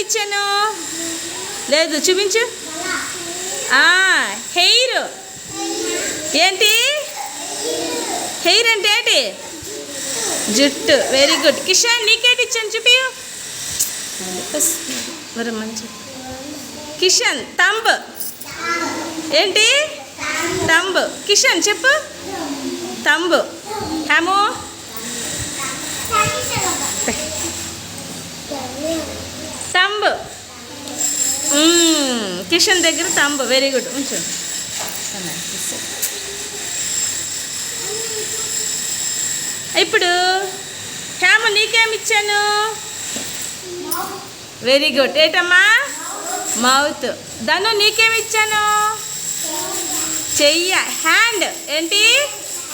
ఇచ్చాను. లేదు చూపించు. హెయిర్. ఏంటి? హెయిర్ అంటే ఏంటి? జుట్టు. వెరీ గుడ్ కిషన్ నీకేటి ఇచ్చాను చూపి. మంచి. కిషన్ తంబ్ ఏంటి? తంబ్ కిషన్ చెప్పు. తంబ్ హేమో తంబ్ మ్మ్. కిషన్ దగ్గర తంబు వెరీ గుడ్ ఉంచు. ఇప్పుడు హేమ నీకేమి ఇచ్చాను? వెరీ గుడ్ ఏటమ్మా? మౌత్ దను నీకేమి ఇచ్చాను? చెయ్య. హ్యాండ్ ఏంటి?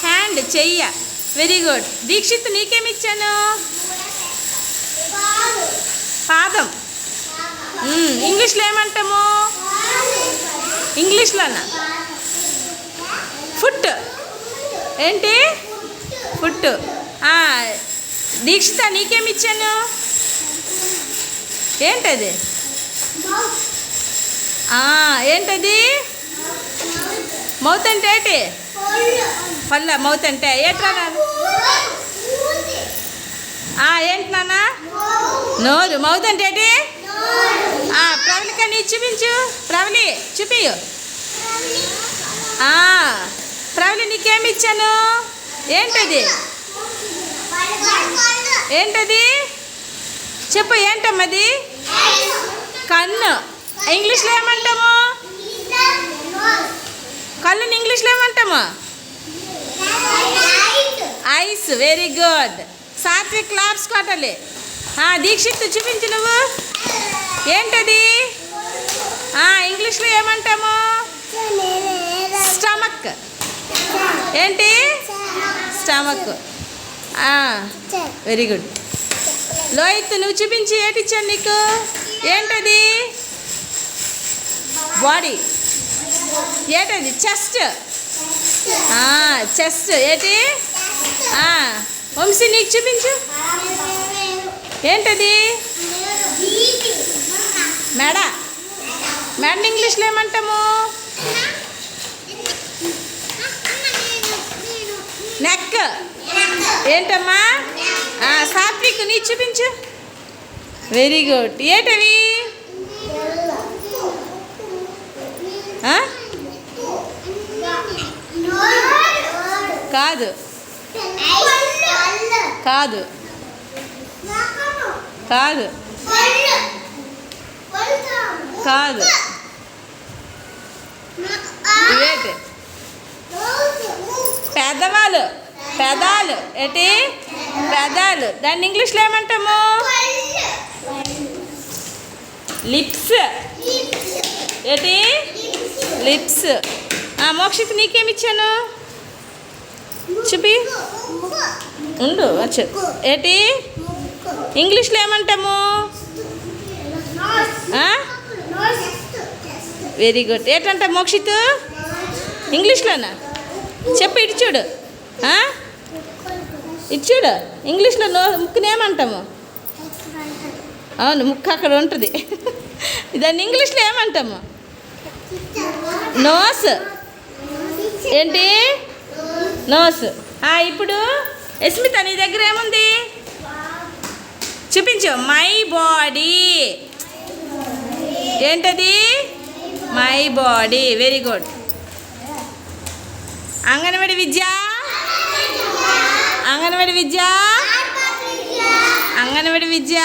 హ్యాండ్ చెయ్య. వెరీ గుడ్ దీక్షిత్ నీకేమి ఇచ్చాను? పాదం. Hmm. ఇంగ్లీష్లో ఏమంటాము? ఇంగ్లీష్లోనా? ఫుట్. ఏంటి? ఫుట్. దీక్షిత నీకేమి ఇచ్చాను? ఏంటది? ఏంటది? మౌత్ అంటే ఏంటి? పళ్ళ మౌత్ అంటే. ఏట్రా ఏంటి నాన్న? నోరు. మౌత్ అంటే ఏంటి? ప్రవళిక చూపించు. ప్రవళి చూపియు ఆ, ప్రవళి నీకేమి ఇచ్చాను? ఏంటది? ఏంటది? చెప్పు ఏంటమ్మది? కన్ను. ఇంగ్లీష్లో ఏమంటాము? కళ్ళుని ఇంగ్లీష్లో ఏమంటాము? Eyes. Very good Satvik claps కొట్టాలి. ఆ, దీక్షిత్ చూపించు నువ్వు. ఏంటి ఇంగ్లీష్లో ఏమంటాము? స్టమక్. ఏంటి? స్టమక్. Very good. లోహిత్ నువ్వు చూపించి ఏటిచ్చాను నీకు? ఏంటది? బాడీ. ఏంటది? చెస్ట్. చెస్ట్. ఏంటి? వంశీ నీకు చూపించు. ఏంటది? మెడ. మెడ ఇంగ్లీష్లో ఏమంటాము? నెక్ ఏంటమ్మా? సాత్విక్ నీ చూపించు. వెరీ గుడ్ ఏంటవి కాదు. కాదు. కాదు. కాదు. ఇవేంటి పెదవాలు పెదాలు. ఏంటి? పెదాలు. దాన్ని ఇంగ్లీష్లో ఏమంటాము? లిప్స్. ఏంటి? లిప్స్. మోక్షిత్ నీకేమి ఇచ్చాను? చూపి. ఉండు వచ్చు. ఏంటి? ఇంగ్లీష్లో ఏమంటాము? వెరీ గుడ్ ఏంటంట మోక్షిత్? ఇంగ్లీష్లోనా? చెప్పు ఇటు చూడు. ఇటు చూడు. ఇంగ్లీష్లో నో ముక్కుని ఏమంటాము? అవును ముక్కు అక్కడ ఉంటుంది. దాన్ని ఇంగ్లీష్లో ఏమంటాము? నోస్. ఏంటి? నోస్. ఇప్పుడు యస్మిత నీ దగ్గర ఏముంది? చూపించు. మై బాడీ ఏంటది? My body very good anganwadi Vidya? Anganwadi Vidya? Anganwadi Vidya?